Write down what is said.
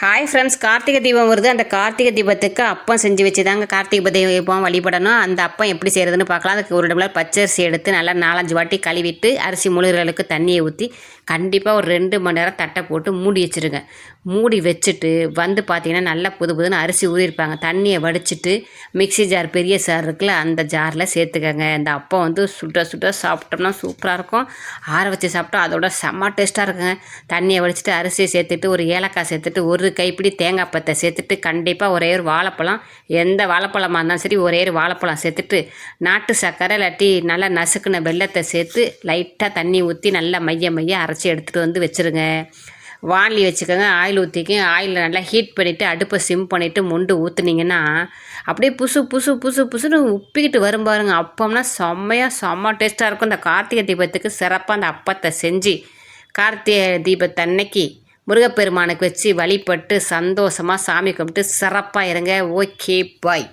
Hi friends Karthigai Deepam வருது. அந்த கார்த்திகை தீபத்துக்கு அப்பம் செஞ்சு வச்சு தாங்க கார்த்திகை தீபம் வழிபடணும். அந்த அப்பம் எப்படி செய்கிறதுன்னு பார்க்கலாம். அதுக்கு ஒரு டம்ளர் பச்சரிசி எடுத்து நல்லா நாலஞ்சு வாட்டி கழுவிட்டு அரிசி முழுகிறளுக்கு தண்ணியை ஊற்றி கண்டிப்பாக ஒரு ரெண்டு மணி நேரம் தட்டை போட்டு மூடி வச்சுருங்க. மூடி வச்சுட்டு வந்து பார்த்தீங்கன்னா நல்லா புது புதுன்னு அரிசி ஊறியிருப்பாங்க தண்ணியை வடிச்சிட்டு மிக்ஸி ஜார் பெரிய ஜார் இருக்குல்ல அந்த ஜாரில் சேர்த்துக்கங்க. இந்த அப்பம் வந்து சுட்ட சுட்ட சாப்பிட்டோம்னா சூப்பராக இருக்கும். ஆற வச்சு சாப்பிட்டா அதோட செம்ம டேஸ்ட்டாக இருக்குங்க. தண்ணியை வடிச்சிட்டு அரிசியை சேர்த்துட்டு ஒரு ஏலக்காய் சேர்த்துட்டு ஒரு கைப்பிடி தேங்காய் பத்தை சேர்த்துட்டு கண்டிப்பாக ஒரே ஒரு வாழைப்பழம். எந்த வாழைப்பழமாக இருந்தாலும் சரி ஒரே ஒரு வாழைப்பழம் சேர்த்துட்டு நாட்டு சர்க்கரை இல்லாட்டி நல்லா நசுக்குன வெள்ளத்தை சேர்த்து லைட்டாக தண்ணி ஊற்றி நல்லா மைய மைய அரைச்சி எடுத்துகிட்டு வந்து வச்சுருங்க. வாணலி வச்சுக்கோங்க ஆயில் ஊற்றிக்க ஆயிலில் நல்லா ஹீட் பண்ணிவிட்டு அடுப்பை சிம் பண்ணிவிட்டு மொண்டு ஊற்றுனீங்கன்னா அப்படியே புசு புசு புசு புசுன்னு உப்பிக்கிட்டு வரும் பாருங்க. அப்பம்னா செம்மையாக செம்ம டேஸ்ட்டாக இருக்கும். இந்த கார்த்திகை தீபத்துக்கு சிறப்பாக அந்த அப்பத்தை செஞ்சு கார்த்திகை தீபத்தன்னைக்கு முருகப்பெருமானுக்கு வச்சு வழிபட்டு சந்தோஷமாக சாமி கும்பிட்டு சிறப்பாக இருங்க. Okay bye